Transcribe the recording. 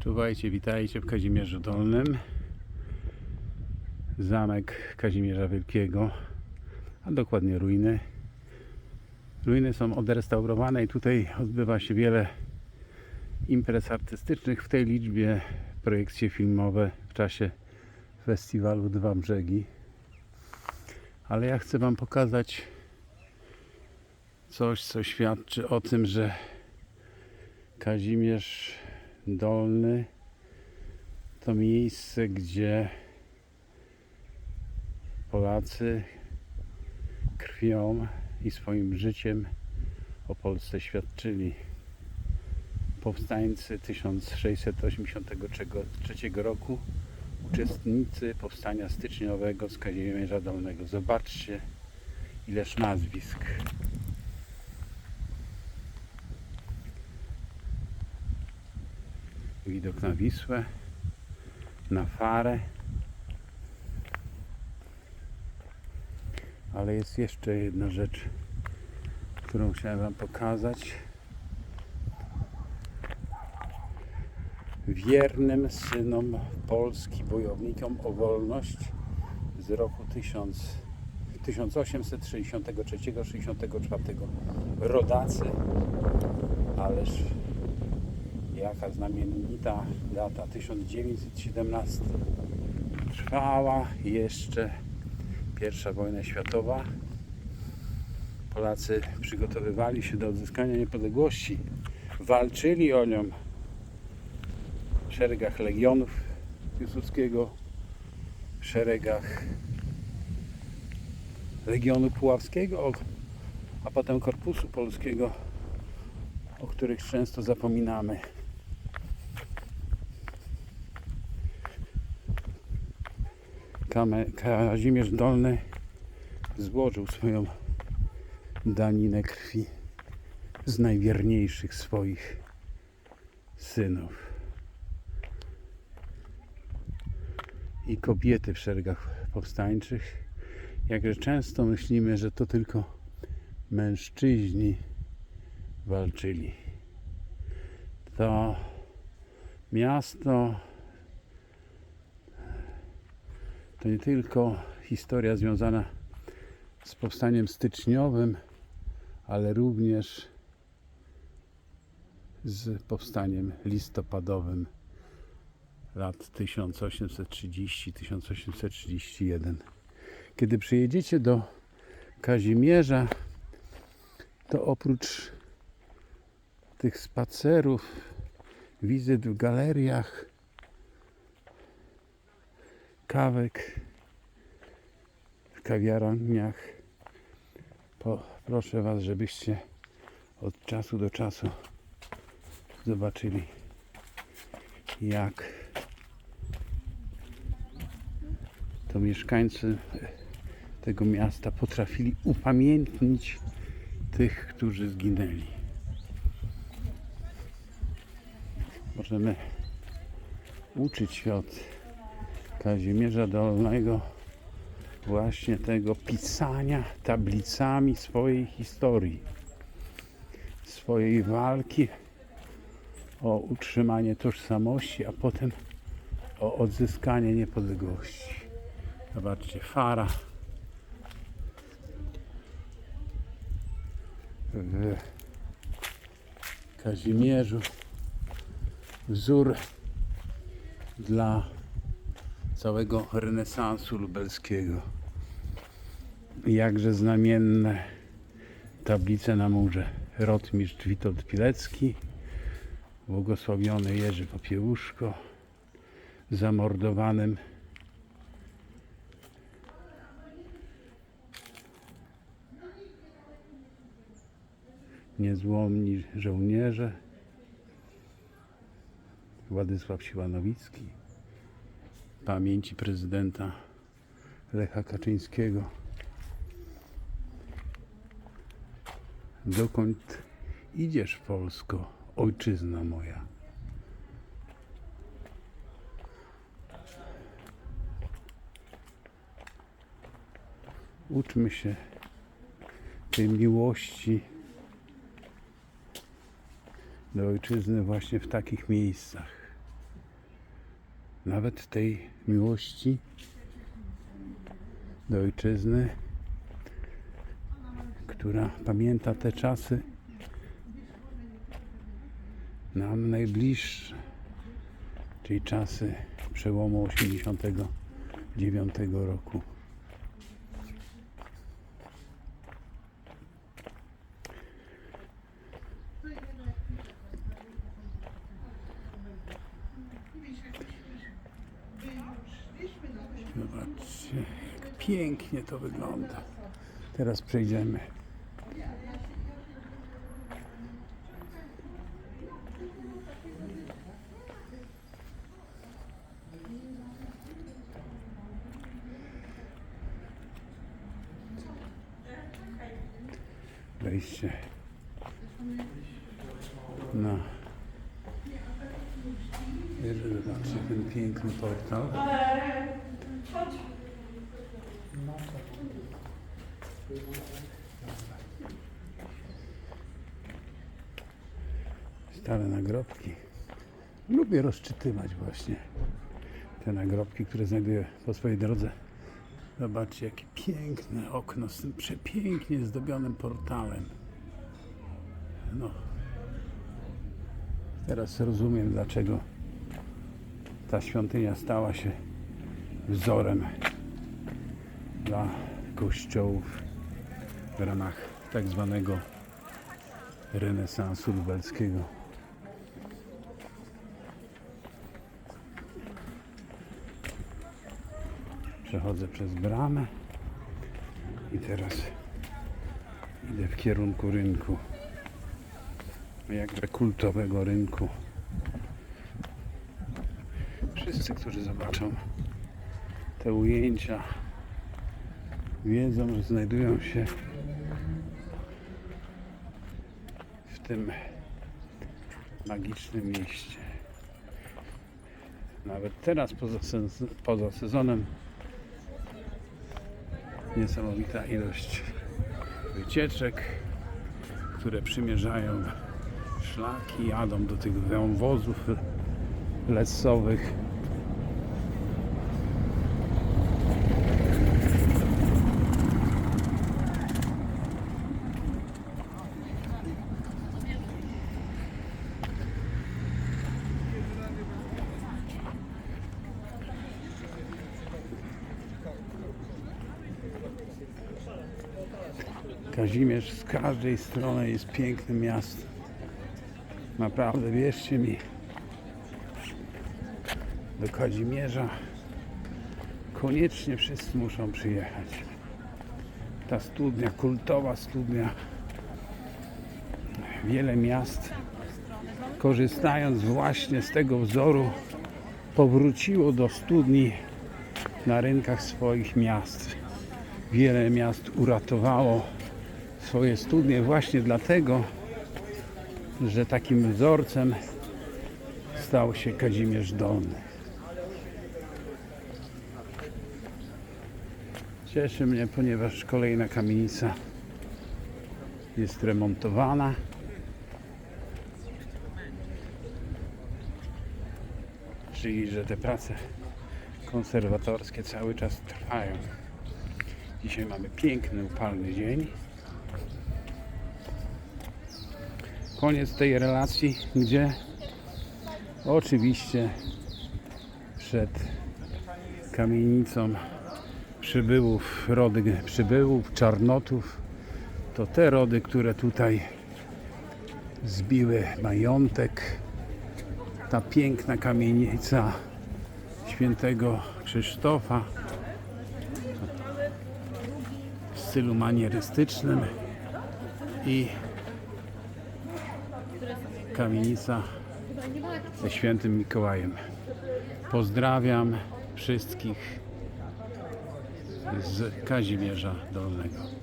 Czuwajcie, witajcie w Kazimierzu Dolnym. Zamek Kazimierza Wielkiego, a dokładnie ruiny. Ruiny są odrestaurowane i tutaj odbywa się wiele imprez artystycznych, w tej liczbie projekcje filmowe w czasie festiwalu Dwa Brzegi. Ale ja chcę Wam pokazać coś, co świadczy o tym, że Kazimierz Dolny to miejsce, gdzie Polacy krwią i swoim życiem o Polsce świadczyli. Powstańcy 1683 roku, uczestnicy powstania styczniowego z Kazimierza Dolnego. Zobaczcie, ileż nazwisk. Widok na Wisłę, na Farę. Ale jest jeszcze jedna rzecz, którą chciałem Wam pokazać. Wiernym synom Polski, bojownikom o wolność z roku 1000 1863-64 rodacy, ależ jaka znamienita data 1917 trwała jeszcze pierwsza wojna światowa. Polacy przygotowywali się do odzyskania niepodległości walczyli o nią w szeregach legionów Piłsudskiego w szeregach Legionu Puławskiego a potem Korpusu Polskiego o których często zapominamy Kazimierz Dolny złożył swoją daninę krwi z najwierniejszych swoich synów. I kobiety w szeregach powstańczych. Jakże często myślimy, że to tylko mężczyźni walczyli. To miasto to nie tylko historia związana z powstaniem styczniowym, ale również z powstaniem listopadowym lat 1830-1831. Kiedy przyjedziecie do Kazimierza, to oprócz tych spacerów, wizyt w galeriach, kawek w kawiarniach. Proszę Was, żebyście od czasu do czasu zobaczyli, jak to mieszkańcy tego miasta potrafili upamiętnić tych, którzy zginęli. Możemy uczyć się od Kazimierza Dolnego właśnie tego pisania tablicami swojej historii, swojej walki o utrzymanie tożsamości, a potem o odzyskanie niepodległości. Zobaczcie, fara w Kazimierzu wzór dla całego renesansu lubelskiego. Jakże znamienne tablice na murze. Rotmistrz Witold Pilecki, błogosławiony Jerzy Popiełuszko, zamordowanym niezłomni żołnierze, Władysław Siłanowicki, pamięci prezydenta Lecha Kaczyńskiego. Dokąd idziesz, Polsko, ojczyzna moja? Uczmy się tej miłości do ojczyzny właśnie w takich miejscach. Nawet tej miłości do ojczyzny, która pamięta te czasy nam najbliższe, czyli czasy przełomu 89 roku. Zobaczcie, jak pięknie to wygląda. Teraz przejdziemy. Wejście na Zobaczcie ten piękny portal. Stare nagrobki. Lubię rozczytywać właśnie te nagrobki, które znajduję po swojej drodze. Zobaczcie, jakie piękne okno z tym przepięknie zdobionym portalem. No. Teraz rozumiem, dlaczego ta świątynia stała się wzorem dla kościołów w ramach tak zwanego renesansu lubelskiego. Przechodzę przez bramę i teraz idę w kierunku rynku. Jakże kultowego rynku. Wszyscy, którzy zobaczą te ujęcia, wiedzą, że znajdują się w tym magicznym mieście. Nawet teraz poza, poza sezonem niesamowita ilość wycieczek, które przymierzają szlaki, jadą do tych wąwozów lesowych. Kazimierz z każdej strony jest pięknym miastem. Naprawdę, wierzcie mi, do Kazimierza koniecznie wszyscy muszą przyjechać. Ta studnia, kultowa studnia, wiele miast, korzystając właśnie z tego wzoru, powróciło do studni na rynkach swoich miast. Wiele miast uratowało swoje studnie właśnie dlatego, że takim wzorcem stał się Kazimierz Dolny. Cieszy mnie, ponieważ kolejna kamienica jest remontowana. Czyli, że te prace konserwatorskie cały czas trwają. Dzisiaj mamy piękny, upalny dzień. Koniec tej relacji, gdzie oczywiście przed kamienicą przybyłów, rody przybyłów, czarnotów, to te rody, które tutaj zbiły majątek, ta piękna kamienica świętego Krzysztofa w stylu manierystycznym i kamienica ze świętym Mikołajem. Pozdrawiam wszystkich z Kazimierza Dolnego.